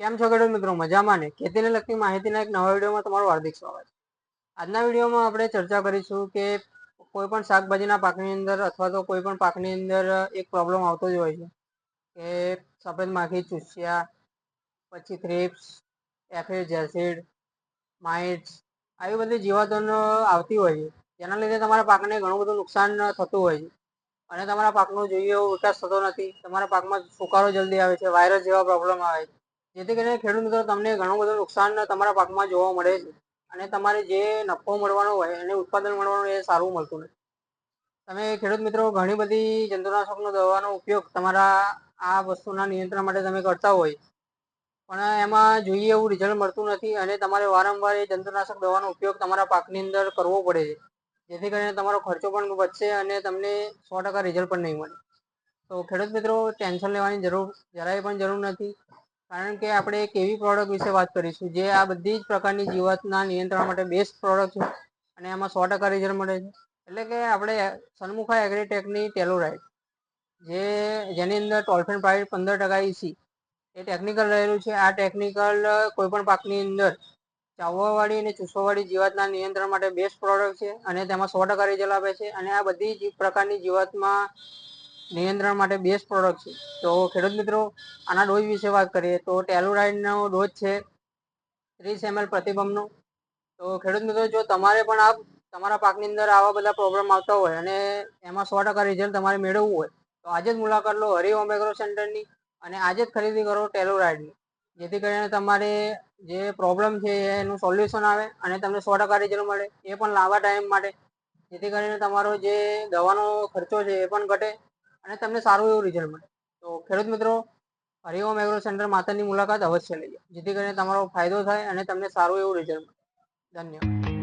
કેમ છો ખેડૂત મિત્રો? મજામાં ને? ખેતીને લગતી માહિતીના એક નવા વિડીયોમાં તમારું હાર્દિક સ્વાગત છે. આજના વિડીયોમાં આપણે ચર્ચા કરીશું કે કોઈ પણ શાકભાજીના પાકની અંદર અથવા તો કોઈ પણ પાકની અંદર એક પ્રોબ્લેમ આવતો જ હોય છે. કે સફેદ માખી, ચૂસિયા, પછી થ્રિપ્સ એફે જેસિડ માઇટ્સ આવી બધી જીવાતોનો આવતી હોય છે. જેના લીધે તમારા પાકને ઘણું બધું નુકસાન થતું હોય છે. અને તમારા પાકનો જોઈએ એવો વિકાસ થતો નથી. તમારા પાકમાં સુકારો જલ્દી આવે છે વાયરસ જેવા પ્રોબ્લેમ આવે છે. જેથી કરીને ખેડૂત મિત્રો, તમને ઘણું બધું નુકસાન તમારા પાકમાં જોવા મળે છે. અને તમારે જે નફો મળવાનો હોય અને ઉત્પાદન મળવાનું એ સારું મળતું નથી. તમે ખેડૂત મિત્રો, ઘણી બધી જંતુનાશકનો દવાનો ઉપયોગ તમારા આ વસ્તુના નિયંત્રણ માટે તમે કરતા હોય. પણ એમાં જોઈએ એવું રિઝલ્ટ મળતું નથી અને તમારે વારંવાર એ જંતુનાશક દવાનો ઉપયોગ તમારા પાકની અંદર કરવો પડે છે. જેથી કરીને તમારો ખર્ચો પણ વધશે અને તમને સો ટકા રિઝલ્ટ પણ નહીં મળે. તો ખેડૂત મિત્રો, ટેન્શન લેવાની જરૂર, જરાય પણ જરૂર નથી. કારણ કે આપણે એક એવી પ્રોડક્ટ વિશે વાત કરીશું, જે આ બધી જ પ્રકારની જીવાતના નિયંત્રણ માટે બેસ્ટ પ્રોડક્ટ છે અને એમાં સો ટકા રિઝલ્ટ મળે છે. એટલે કે આપણે સન્મુખા એગ્રીટેકની ટેલોરાઇડ જે જેની અંદર ટોલ્ફેન પ્રાઇડ પંદર ટકા ઈસી એ ટેકનિકલ રહેલું છે. આ ટેકનિકલ કોઈપણ પાકની અંદર ચાવવાવાળી અને ચૂસવાવાળી જીવાતના નિયંત્રણ માટે બેસ્ટ પ્રોડક્ટ છે અને તેમાં સો ટકા રિઝલ્ટ આપે છે. અને આ બધી જ પ્રકારની જીવાતમાં નિયંત્રણ માટે બેસ્ટ પ્રોડક્ટ છે. તો ખેડૂત મિત્રો, આના ડોઝ વિશે વાત કરીએ તો ટેલોરાઇડનો ડોઝ છે ત્રીસ એમએલ પ્રતિબંધનો. તો ખેડૂત મિત્રો, જો તમારે પણ આ તમારા પાકની અંદર આવા બધા પ્રોબ્લેમ આવતા હોય અને એમાં સો ટકા રિઝલ્ટ તમારે મેળવવું હોય, તો આજે જ મુલાકાત લો હરિઓમ એગ્રો સેન્ટરની અને આજે જ ખરીદી કરો ટેલોરાઇડની જેથી કરીને તમારે જે પ્રોબ્લેમ છે એનું સોલ્યુશન આવે અને તમને સો ટકા રિઝલ્ટ મળે, એ પણ લાંબા ટાઈમ માટે. જેથી કરીને તમારો જે દવાનો ખર્ચો છે એ પણ ઘટે અને તમને સારું એવું રિઝલ્ટ મળે. તો ખેડૂત મિત્રો, હરિઓમ એગ્રો સેન્ટર માતાની મુલાકાત અવશ્ય લઈએ જેથી કરીને તમારો ફાયદો થાય અને તમને સારું એવું રિઝલ્ટ મળે. ધન્યવાદ.